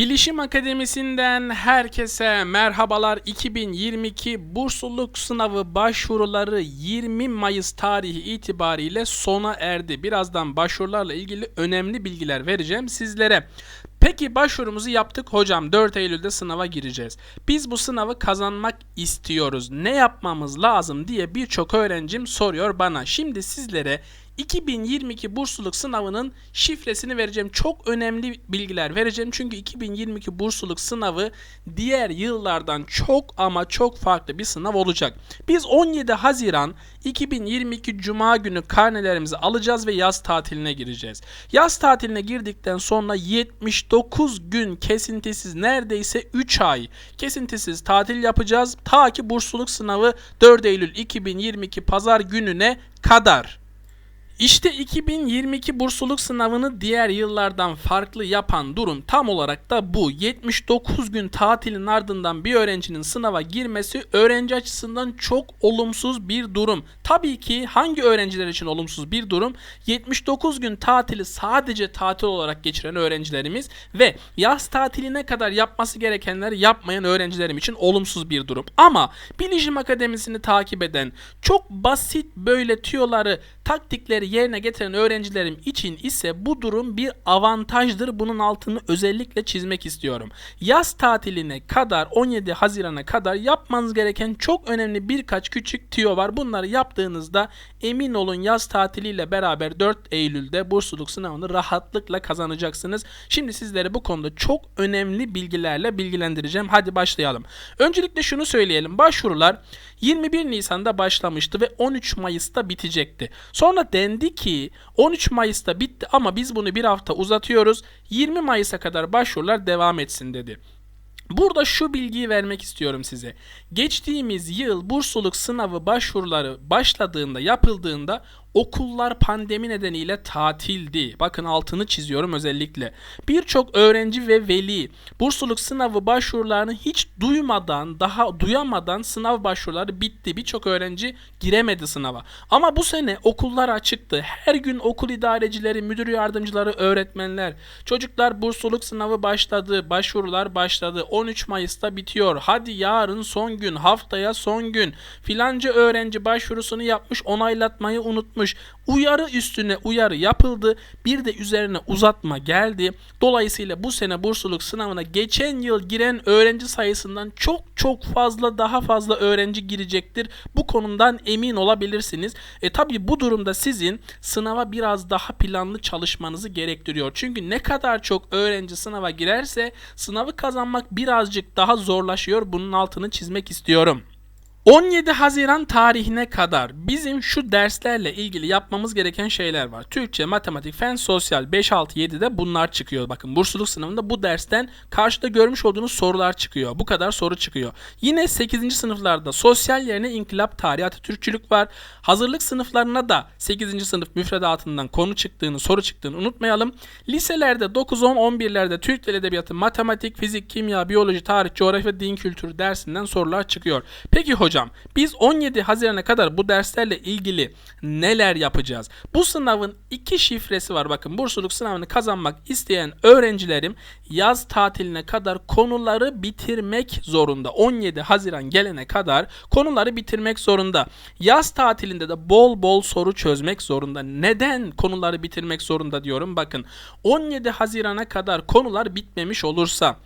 Bilişim Akademisi'nden herkese merhabalar. 2022 bursluluk sınavı başvuruları 20 Mayıs tarihi itibariyle sona erdi. Birazdan başvurularla ilgili önemli bilgiler vereceğim sizlere. Peki başvurumuzu yaptık hocam 4 Eylül'de sınava gireceğiz. Biz bu sınavı kazanmak istiyoruz. Ne yapmamız lazım diye birçok öğrencim soruyor bana. Şimdi sizlere 2022 bursluluk sınavının şifresini vereceğim. Çok önemli bilgiler vereceğim. Çünkü 2022 bursluluk sınavı diğer yıllardan çok ama çok farklı bir sınav olacak. Biz 17 Haziran 2022 Cuma günü karnelerimizi alacağız ve yaz tatiline gireceğiz. Yaz tatiline girdikten sonra 79 gün kesintisiz neredeyse 3 ay kesintisiz tatil yapacağız. Ta ki bursluluk sınavı 4 Eylül 2022 pazar gününe kadar. İşte 2022 bursluluk sınavını diğer yıllardan farklı yapan durum tam olarak da bu. 79 gün tatilin ardından bir öğrencinin sınava girmesi öğrenci açısından çok olumsuz bir durum. Tabii ki hangi öğrenciler için olumsuz bir durum? 79 gün tatili sadece tatil olarak geçiren öğrencilerimiz ve yaz tatiline kadar yapması gerekenleri yapmayan öğrencilerim için olumsuz bir durum. Ama Bilişim Akademisi'ni takip eden, çok basit böyle tüyoları, taktikleri yerine getiren öğrencilerim için ise bu durum bir avantajdır. Bunun altını özellikle çizmek istiyorum. Yaz tatiline kadar 17 Haziran'a kadar yapmanız gereken çok önemli birkaç küçük tüyo var. Bunları yaptığınızda emin olun yaz tatiliyle beraber 4 Eylül'de bursluluk sınavını rahatlıkla kazanacaksınız. Şimdi sizlere bu konuda çok önemli bilgilerle bilgilendireceğim. Hadi başlayalım. Öncelikle şunu söyleyelim. Başvurular 21 Nisan'da başlamıştı ve 13 Mayıs'ta bitecekti. Sonra dendi ki 13 Mayıs'ta bitti ama biz bunu bir hafta uzatıyoruz. 20 Mayıs'a kadar başvurular devam etsin dedi. Burada şu bilgiyi vermek istiyorum size. Geçtiğimiz yıl bursluluk sınavı başvuruları başladığında, yapıldığında okullar pandemi nedeniyle tatildi. Bakın altını çiziyorum özellikle. Birçok öğrenci ve veli bursluluk sınavı başvurularını hiç duymadan, daha duyamadan sınav başvuruları bitti. Birçok öğrenci giremedi sınava. Ama bu sene okullar açıktı. Her gün okul idarecileri, müdür yardımcıları, öğretmenler, çocuklar bursluluk sınavı başladı, başvurular başladı. 13 Mayıs'ta bitiyor. Hadi yarın son gün, haftaya son gün. Filanca öğrenci başvurusunu yapmış, onaylatmayı unutmuş yapmış. Uyarı üstüne uyarı yapıldı. Bir de üzerine uzatma geldi. Dolayısıyla bu sene bursluluk sınavına geçen yıl giren öğrenci sayısından çok çok fazla daha fazla öğrenci girecektir. Bu konudan emin olabilirsiniz. E tabi bu durumda sizin sınava biraz daha planlı çalışmanızı gerektiriyor. Çünkü ne kadar çok öğrenci sınava girerse sınavı kazanmak birazcık daha zorlaşıyor. Bunun altını çizmek istiyorum. 17 Haziran tarihine kadar bizim şu derslerle ilgili yapmamız gereken şeyler var. Türkçe, matematik, fen, sosyal 5, 6, 7'de bunlar çıkıyor. Bakın bursluluk sınavında bu dersten karşıda görmüş olduğunuz sorular çıkıyor. Bu kadar soru çıkıyor. Yine 8. sınıflarda sosyal yerine inkılap, tarihi, Atatürkçülük var. Hazırlık sınıflarına da 8. sınıf müfredatından konu çıktığını, soru çıktığını unutmayalım. Liselerde 9, 10, 11'lerde Türk Dil Edebiyatı, matematik, fizik, kimya, biyoloji, tarih, coğrafya, din kültürü dersinden sorular çıkıyor. Peki hocam hocam biz 17 Haziran'a kadar bu derslerle ilgili neler yapacağız? Bu sınavın iki şifresi var. Bakın bursluluk sınavını kazanmak isteyen öğrencilerim yaz tatiline kadar konuları bitirmek zorunda. 17 Haziran gelene kadar konuları bitirmek zorunda. Yaz tatilinde de bol bol soru çözmek zorunda. Neden konuları bitirmek zorunda diyorum? Bakın 17 Haziran'a kadar konular bitmemiş olursa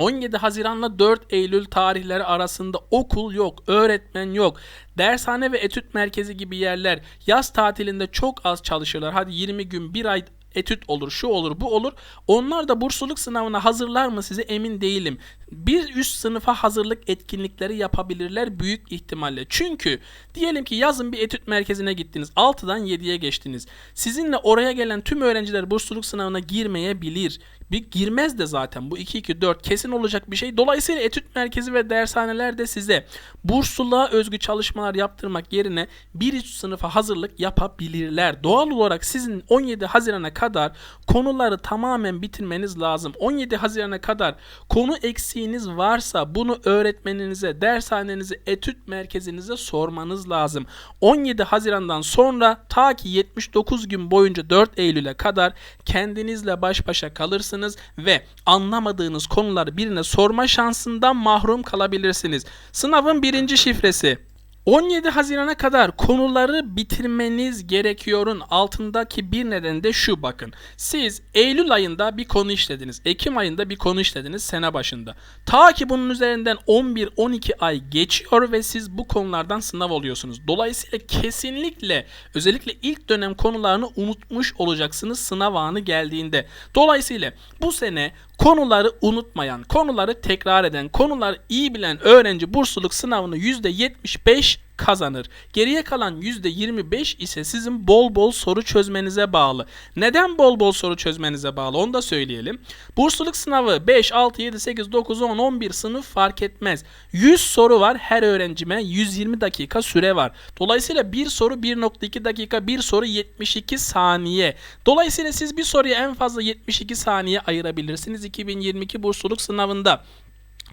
17 Haziran'la 4 Eylül tarihleri arasında okul yok, öğretmen yok. Dershane ve etüt merkezi gibi yerler yaz tatilinde çok az çalışırlar. Hadi 20 gün, 1 ay etüt olur, şu olur, bu olur. Onlar da bursluluk sınavına hazırlar mı size emin değilim. Bir üst sınıfa hazırlık etkinlikleri yapabilirler büyük ihtimalle. Çünkü diyelim ki yazın bir etüt merkezine gittiniz. 6'dan 7'ye geçtiniz. Sizinle oraya gelen tüm öğrenciler bursluluk sınavına girmeyebilir. Bir girmez de zaten bu 2-2-4 kesin olacak bir şey. Dolayısıyla etüt merkezi ve dershaneler de size bursluluğa özgü çalışmalar yaptırmak yerine bir üst sınıfa hazırlık yapabilirler. Doğal olarak sizin 17 Haziran'a kadar konuları tamamen bitirmeniz lazım. 17 Haziran'a kadar konu eksiğiniz varsa bunu öğretmeninize, dershanenize, etüt merkezinize sormanız lazım. 17 Haziran'dan sonra ta ki 79 gün boyunca 4 Eylül'e kadar kendinizle baş başa kalırsınız ve anlamadığınız konuları birine sorma şansından mahrum kalabilirsiniz. Sınavın birinci şifresi 17 Haziran'a kadar konuları bitirmeniz gerekiyorun altındaki bir neden de şu bakın. Siz Eylül ayında bir konu işlediniz. Ekim ayında bir konu işlediniz sene başında. Ta ki bunun üzerinden 11-12 ay geçiyor ve siz bu konulardan sınav oluyorsunuz. Dolayısıyla kesinlikle özellikle ilk dönem konularını unutmuş olacaksınız sınav anı geldiğinde. Dolayısıyla bu sene konuları unutmayan, konuları tekrar eden, konuları iyi bilen öğrenci bursluluk sınavını %75 kazanır. Geriye kalan %25 ise sizin bol bol soru çözmenize bağlı. Neden bol bol soru çözmenize bağlı onu da söyleyelim. Bursluluk sınavı 5, 6, 7, 8, 9, 10, 11 sınıf fark etmez. 100 soru var her öğrencime 120 dakika süre var. Dolayısıyla bir soru 1.2 dakika, bir soru 72 saniye. Dolayısıyla siz bir soruya en fazla 72 saniye ayırabilirsiniz 2022 bursluluk sınavında.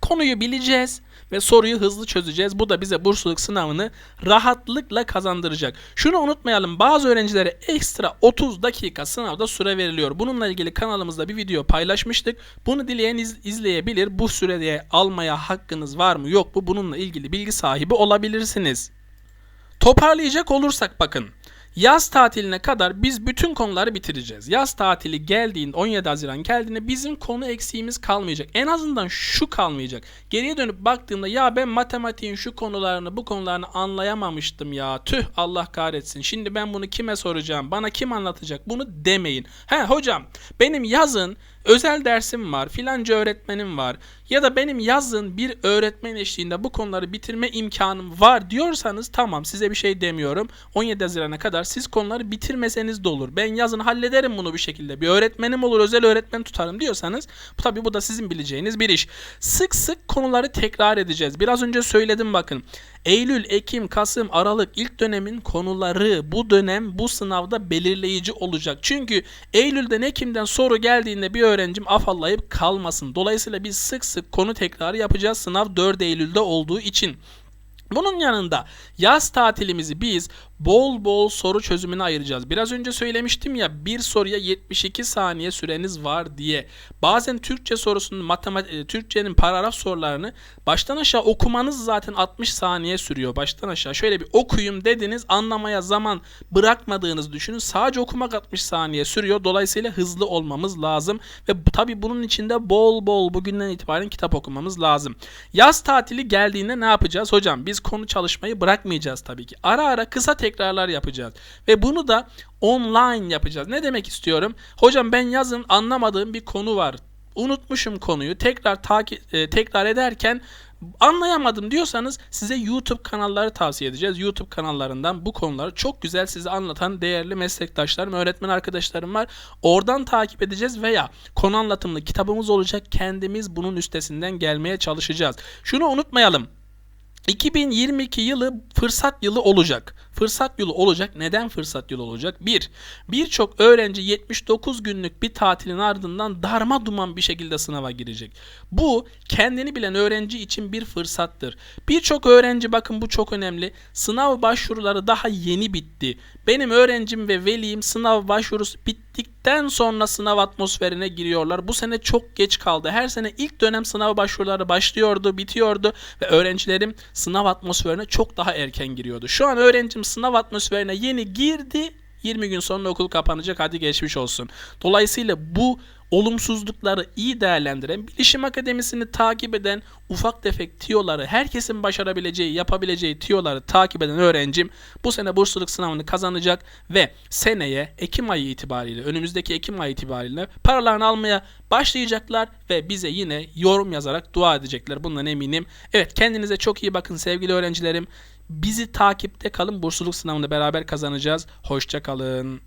Konuyu bileceğiz ve soruyu hızlı çözeceğiz. Bu da bize bursluluk sınavını rahatlıkla kazandıracak. Şunu unutmayalım bazı öğrencilere ekstra 30 dakika sınavda süre veriliyor. Bununla ilgili kanalımızda bir video paylaşmıştık. Bunu dileyen iz- izleyebilir. Bu sürede almaya hakkınız var mı yok mu bununla ilgili bilgi sahibi olabilirsiniz. Toparlayacak olursak bakın. Yaz tatiline kadar biz bütün konuları bitireceğiz. Yaz tatili geldiğinde 17 Haziran geldiğinde bizim konu eksiğimiz kalmayacak. En azından şu kalmayacak. Geriye dönüp baktığımda ya ben matematiğin şu konularını bu konularını anlayamamıştım ya. Tüh Allah kahretsin. Şimdi ben bunu kime soracağım? Bana kim anlatacak? Bunu demeyin. He hocam benim yazın özel dersim var. Filanca öğretmenim var. Ya da benim yazın bir öğretmen eşliğinde bu konuları bitirme imkanım var diyorsanız tamam size bir şey demiyorum. 17 Haziran'a kadar siz konuları bitirmeseniz de olur. Ben yazın hallederim bunu bir şekilde. Bir öğretmenim olur, özel öğretmen tutarım diyorsanız tabii bu da sizin bileceğiniz bir iş. Sık sık konuları tekrar edeceğiz. Biraz önce söyledim bakın. Eylül, Ekim, Kasım, Aralık ilk dönemin konuları bu dönem bu sınavda belirleyici olacak. Çünkü Eylül'den Ekim'den soru geldiğinde bir öğrencim afallayıp kalmasın. Dolayısıyla biz sık sık konu tekrarı yapacağız sınav 4 Eylül'de olduğu için. Bunun yanında yaz tatilimizi biz bol bol soru çözümüne ayıracağız. Biraz önce söylemiştim ya bir soruya 72 saniye süreniz var diye. Bazen Türkçe sorusunu matematik Türkçenin paragraf sorularını baştan aşağı okumanız zaten 60 saniye sürüyor. Baştan aşağı şöyle bir okuyayım dediniz anlamaya zaman bırakmadığınızı düşünün. Sadece okumak 60 saniye sürüyor. Dolayısıyla hızlı olmamız lazım ve tabii bunun içinde bol bol bugünden itibaren kitap okumamız lazım. Yaz tatili geldiğinde ne yapacağız? Hocam biz konu çalışmayı bırakmayacağız tabii ki. Ara ara kısa tekrarlar yapacağız. Ve bunu da online yapacağız. Ne demek istiyorum? Hocam ben yazın anlamadığım bir konu var. Unutmuşum konuyu. Tekrar takip tekrar ederken anlayamadım diyorsanız size YouTube kanalları tavsiye edeceğiz. YouTube kanallarından bu konuları çok güzel size anlatan değerli meslektaşlarım, öğretmen arkadaşlarım var. Oradan takip edeceğiz veya konu anlatımlı kitabımız olacak. Kendimiz bunun üstesinden gelmeye çalışacağız. Şunu unutmayalım. 2022 yılı fırsat yılı olacak. Fırsat yılı olacak. Neden fırsat yılı olacak? Bir, birçok öğrenci 79 günlük bir tatilin ardından darma duman bir şekilde sınava girecek. Bu kendini bilen öğrenci için bir fırsattır. Birçok öğrenci bakın bu çok önemli. Sınav başvuruları daha yeni bitti. Benim öğrencim ve velim sınav başvurusu bittikten sonra sınav atmosferine giriyorlar. Bu sene çok geç kaldı. Her sene ilk dönem sınav başvuruları başlıyordu, bitiyordu ve öğrencilerim sınav atmosferine çok daha erken giriyordu. Şu an öğrencim sınav atmosferine yeni girdi. 20 gün sonra okul kapanacak hadi geçmiş olsun. Dolayısıyla bu olumsuzlukları iyi değerlendiren, Bilişim Akademisi'ni takip eden, ufak tefek tiyoları, herkesin başarabileceği, yapabileceği tiyoları takip eden öğrencim bu sene bursluluk sınavını kazanacak ve seneye Ekim ayı itibariyle, önümüzdeki Ekim ayı itibariyle paralarını almaya başlayacaklar ve bize yine yorum yazarak dua edecekler. Bundan eminim. Evet kendinize çok iyi bakın sevgili öğrencilerim. Bizi takipte kalın. Bursluluk sınavını beraber kazanacağız. Hoşça kalın.